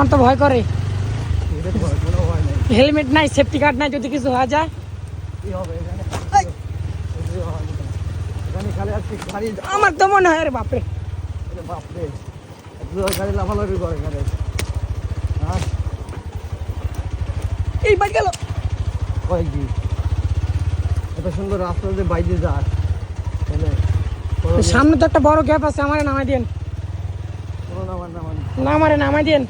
আমার তো ভয় করে। হেলমেট নাই সেফটি কার্ড নাই যদি কিছু হয়ে যায়। আমার তো মনে হয় রে বাপরে। বাপরে। গাড়ি লাফালাফি করে এখানে। হ্যাঁ? এই বাইক গেল। কয়েকদিন এত সুন্দর রাস্তা দিয়ে বাইরে সামনে তো একটা বড় গ্যাপ আছে আমারে নামাই দিন কোনো নামান নামান না আমারে নামাই দিন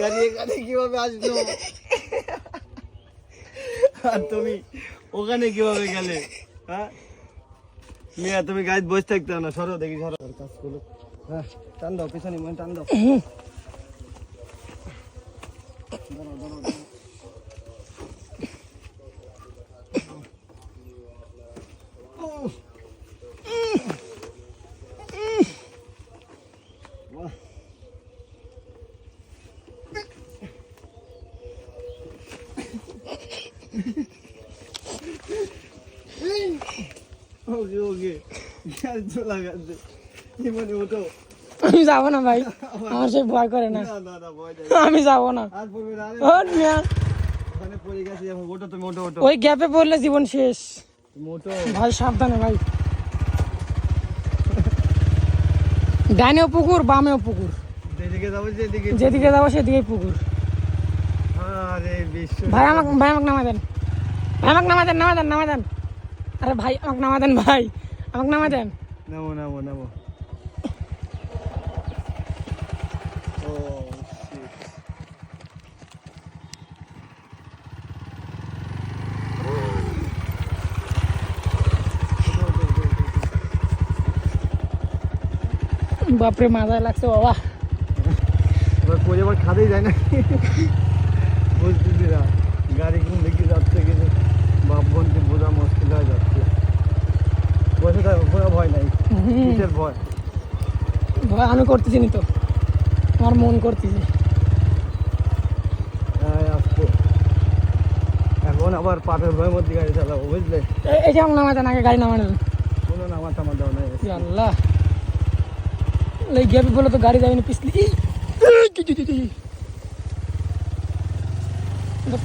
গাড়ি এখানে কীভাবে আসলো? আর তুমি ওখানে কীভাবে গেলে? হ্যাঁ? মিয়া তুমি গাড়ি বসে থাকতে না সরো দেখি সরো। কাজ করো। হ্যাঁ টান দাও পিছনে মনে টান দাও। দাঁড়াও, ওকে জীবনে ওঠো আমি যাব না ভাই। আমার সে ভয় করে না। আমি যাব না। ওই গ্যাপে পড়লে জীবন শেষ। ভাই সাবধানে ভাই। ডাইনেও পুকুর বামেও পুকুর। যেদিকে যাব যেদিকে। যেদিকে যাব সেদিকে পুকুর। ভাই আমাকে ভাই আমাকে নামা দেন। ভাই আমাকে নামা দেন নামা দেন নামা দেন। আরে ভাই আমাকে নামা দেন ভাই। আমাকে নামা দেন। নামো নামো নামো। বাপরে মাথায় লাগছে বাবা। এবার আবার খাদেই যায় না বুঝতেছি না গাড়ি কোন দিকে যাচ্ছে কিন্তু বাপ বোনকে বোঝা মুশকিল হয়ে যাচ্ছে বসে থাকো কোনো ভয় নাই। কিসের ভয়। ভয় আমি করতেছি নি তো। আমার মন করতেছি। এখন আবার পাটের ভয়ের মধ্যে গাড়ি চালাবো বুঝলে? এ- এই যে আমাকে নামা আগে গাড়ি নামা দেন কোনো নামা টামা দেওয়া নাই। আল্লাহ। এই গ্যাপে বলে তো গাড়ি যাবে না পিছলি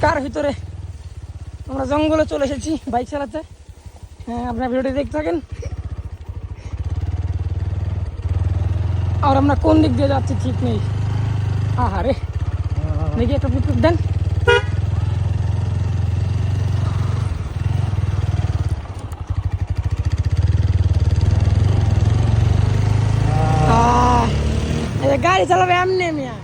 কার ভিতরে? আমরা জঙ্গলে চলে এসেছি বাইক চালাতে। হ্যাঁ আপনার ভিডিওটি দেখতে থাকেন। আর আমরা কোন দিক দিয়ে যাচ্ছি ঠিক নেই। আহারে। আহ, দেখি একটা পিক দেন। গাড়ি চালাবে এমনি মিয়া